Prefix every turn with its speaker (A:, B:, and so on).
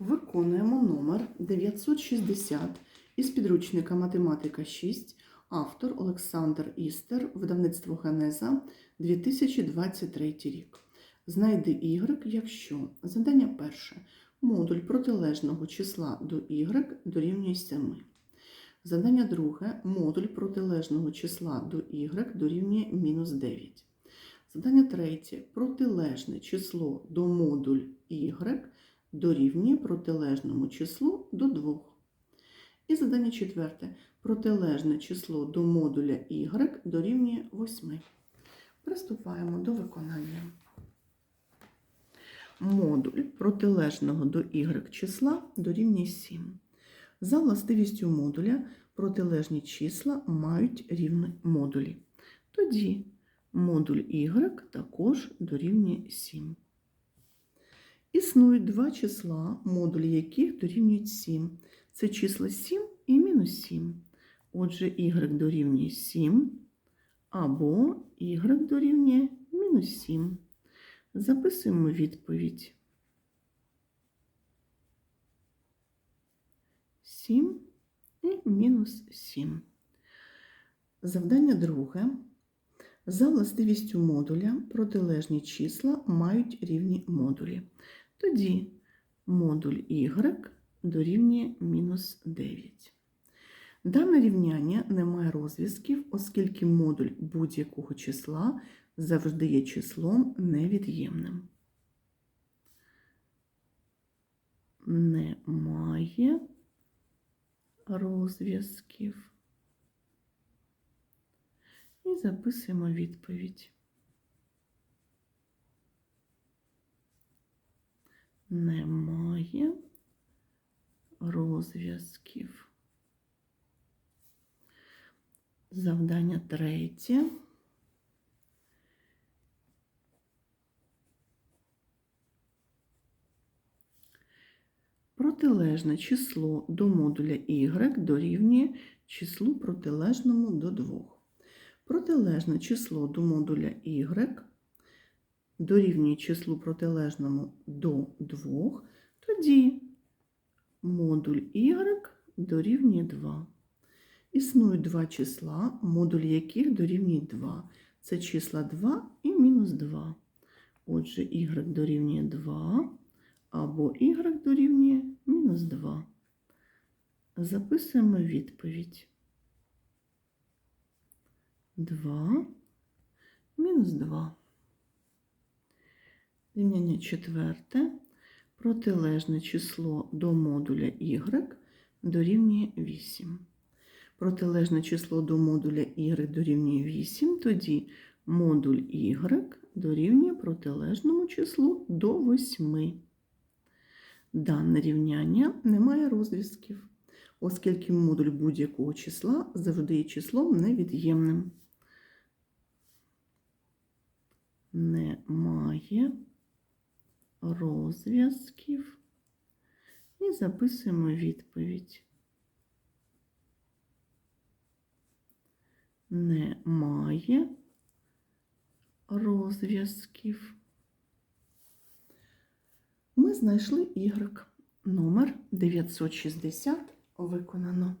A: Виконуємо номер 960 із підручника Математика 6, автор Олександр Істер, видавництво Генеза 2023 рік. Знайди y, якщо завдання перше. Модуль протилежного числа до y дорівнює 7. Завдання друге. Модуль протилежного числа до y дорівнює мінус 9. Завдання третє. Протилежне число до модуль y дорівнює протилежному числу до 2. І задання четверте. Протилежне число до модуля y дорівнює 8. Приступаємо до виконання. Модуль протилежного до y числа дорівнює 7. За властивістю модуля протилежні числа мають рівні модулі. Тоді модуль y також дорівнює 7. Існують два числа, модулі яких дорівнюють 7. Це числа 7 і мінус 7. Отже, y дорівнює 7 або y дорівнює мінус 7. Записуємо відповідь. 7 і мінус 7. Завдання друге. За властивістю модуля протилежні числа мають рівні модулі. Тоді модуль y дорівнює мінус 9. Дане рівняння не має розв'язків, оскільки модуль будь-якого числа завжди є числом невід'ємним. Немає розв'язків. І записуємо відповідь. Немає розв'язків. Завдання третє. Протилежне число до модуля y дорівнює числу протилежному до 2. Протилежне число до модуля y дорівнює числу протилежному до 2, тоді модуль y дорівнює 2. Існують два числа, модуль яких дорівнює 2. Це числа 2 і мінус 2. Отже, y дорівнює 2 або y дорівнює мінус 2. Записуємо відповідь. 2 мінус 2. Рівняння четверте. Протилежне число до модуля y дорівнює 8. Протилежне число до модуля y дорівнює 8, тоді модуль y дорівнює протилежному числу до 8. Дане рівняння не має розв'язків, оскільки модуль будь-якого числа завжди є числом невід'ємним. Немає розв'язків. І записуємо відповідь. Немає розв'язків. Ми знайшли Y. Номер 960 виконано.